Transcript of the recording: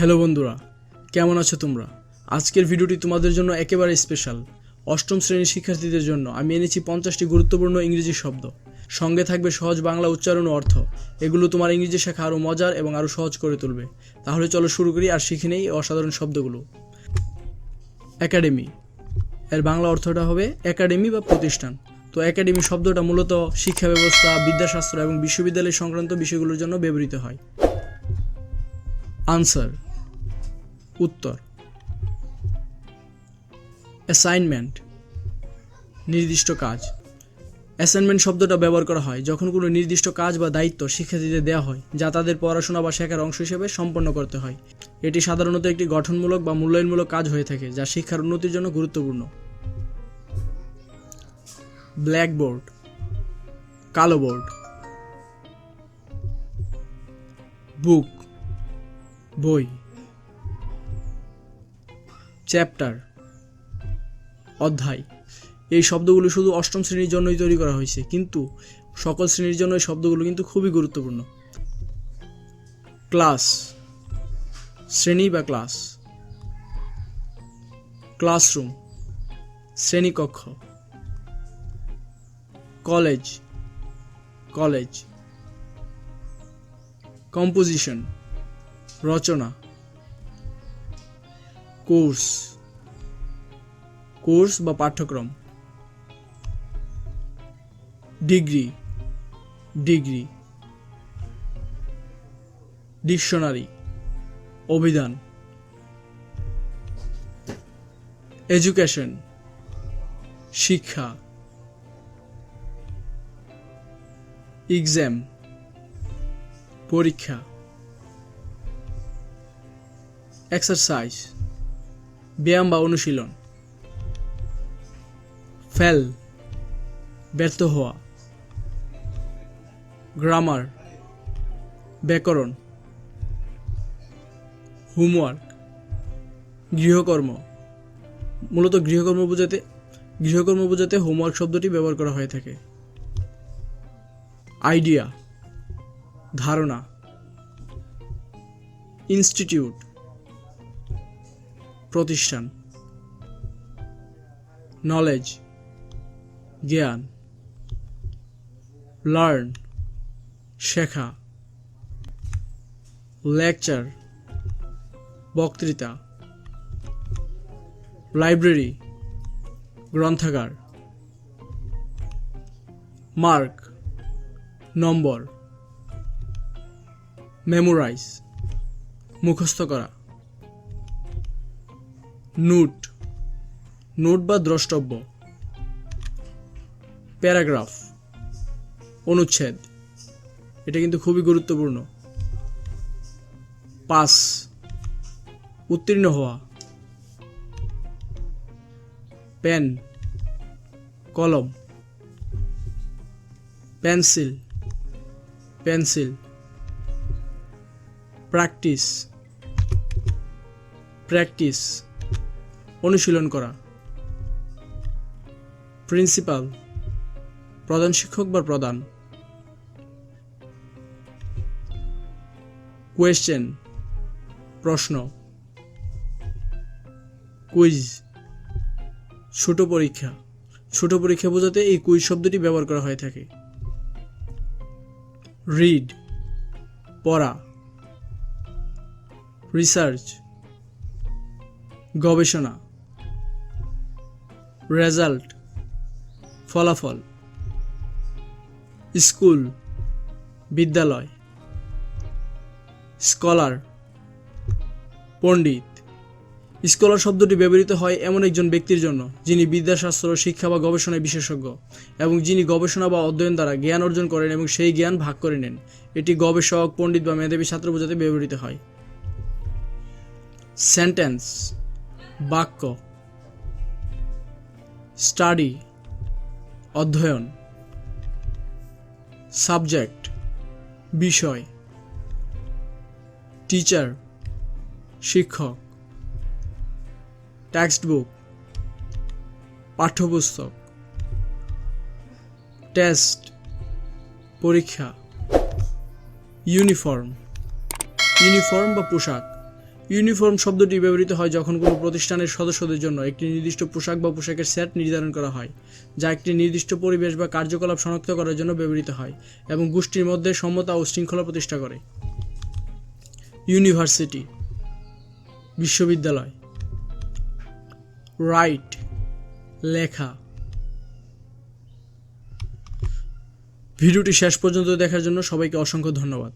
Hello বন্ধুরা, কেমন আছো তোমরা? আজকের ভিডিওটি তোমাদের জন্য একেবারে স্পেশাল অষ্টম শ্রেণির শিক্ষার্থীদের জন্য আমি এনেছি পঞ্চাশটি গুরুত্বপূর্ণ ইংরেজি শব্দ। সঙ্গে থাকবে সহজ বাংলা উচ্চারণ অর্থ। এগুলো তোমার ইংরেজি শেখা আরও মজার এবং আরও সহজ করে তুলবে। তাহলে চলো শুরু করি আর শিখে নেই অসাধারণ শব্দগুলো। একাডেমি এর বাংলা অর্থটা হবে একাডেমি বা প্রতিষ্ঠান। তো একাডেমি শব্দটা মূলত শিক্ষা ব্যবস্থা, বিদ্যাশাস্ত্র এবং বিশ্ববিদ্যালয় সংক্রান্ত বিষয়গুলোর জন্য ব্যবহৃত হয়। আনসার উত্তর। অ্যাসাইনমেন্ট নির্দিষ্ট কাজ। অ্যাসাইনমেন্ট শব্দটা ব্যবহার করা হয় যখন কোনো নির্দিষ্ট কাজ বা দায়িত্ব শিক্ষার্থীদের দেওয়া হয়, যা তাদের পড়াশোনা বা শেখার অংশ হিসেবে সম্পন্ন করতে হয়। এটি সাধারণত একটি গঠনমূলক বা মূল্যায়নমূলক কাজ হয়ে থাকে, যা শিক্ষার উন্নতির জন্য গুরুত্বপূর্ণ। ব্ল্যাকবোর্ড কালো বোর্ড বুক বই। চ্যাপ্টার, অধ্যায়। এই শব্দগুলো শুধু অষ্টম শ্রেণির জন্যই তৈরি করা হয়েছে, কিন্তু সকল শ্রেণির জন্য এই শব্দগুলো কিন্তু খুবই গুরুত্বপূর্ণ। ক্লাস, শ্রেণি বা ক্লাস। ক্লাসরুম, শ্রেণীকক্ষ। College college. কম্পোজিশন, রচনা। কোর্স। কোর্স বা পাঠ্যক্রম। ডিগ্রি। ডিগ্রি। ডিকশনারি। অভিধান। এডুকেশন। শিক্ষা। এক্সাম। পরীক্ষা। এক্সারসাইজ। ব্যায়াম বা অনুশীলন। ফেল, ব্যর্থ হওয়া। গ্রামার, ব্যাকরণ। হোমওয়ার্ক, গৃহকর্ম। মূলত গৃহকর্ম বোঝাতে গৃহকর্ম বোঝাতে হোমওয়ার্ক শব্দটি ব্যবহার করা হয়ে থাকে। আইডিয়া, ধারণা। ইনস্টিটিউট প্রতিষ্ঠান। নলেজ জ্ঞান। লার্ন শেখা। লেকচার বক্তৃতা। লাইব্রেরি গ্রন্থাগার। মার্ক নম্বর। মেমোরাইজ মুখস্থ করা। নোট নোট বা দ্রষ্টব্য। প্যারাগ্রাফ, অনুচ্ছেদ, এটা কিন্তু খুবই গুরুত্বপূর্ণ। পাস, উত্তীর্ণ হওয়া। পেন, কলম, পেন্সিল পেন্সিল। Practice practice. অনুশীলন করা। প্রিন্সিপাল প্রধান শিক্ষক বা প্রধান? কোয়েশ্চেন প্রশ্ন। কুইজ ছোট পরীক্ষা। ছোট পরীক্ষা বোঝাতে এই কুইজ শব্দটি ব্যবহার করা হয়ে থাকে। রিড পড়া। রিসার্চ গবেষণা। রেজাল্ট, ফলাফল, স্কুল, বিদ্যালয়, স্কলার, পণ্ডিত। স্কলার শব্দটি ব্যবহৃত হয় এমন একজন ব্যক্তির জন্য যিনি বিদ্যাশাস্ত্র, শিক্ষা বা গবেষণায় বিশেষজ্ঞ এবং যিনি গবেষণা বা অধ্যয়ন দ্বারা জ্ঞান অর্জন করেন এবং সেই জ্ঞান ভাগ করে নেন। এটি গবেষক, পণ্ডিত বা মেধাবী ছাত্র বোঝাতে ব্যবহৃত হয়। সেন্টেন্স, বাক্য স্টাডি, অধ্যয়ন, সাবজেক্ট, বিষয়, টিচার, শিক্ষক টেক্সট বুক পাঠ্যপুস্তক, টেস্ট, পরীক্ষা, ইউনিফর্ম ইউনিফর্ম বা পোশাক। ইউনিফর্ম শব্দটি ব্যবহৃত হয় যখন কোনো প্রতিষ্ঠানের সদস্যদের জন্য একটি নির্দিষ্ট পোশাক বা পোশাকের সেট নির্ধারণ করা হয়, যা একটি নির্দিষ্ট পরিবেশ বা কার্যকলাপ শনাক্ত করার জন্য ব্যবহৃত হয় এবং গোষ্ঠীর মধ্যে সমতা ও শৃঙ্খলা প্রতিষ্ঠা করে। ইউনিভার্সিটি, বিশ্ববিদ্যালয়। রাইট, লেখা। ভিডিওটি শেষ পর্যন্ত দেখার জন্য সবাইকে অসংখ্য ধন্যবাদ।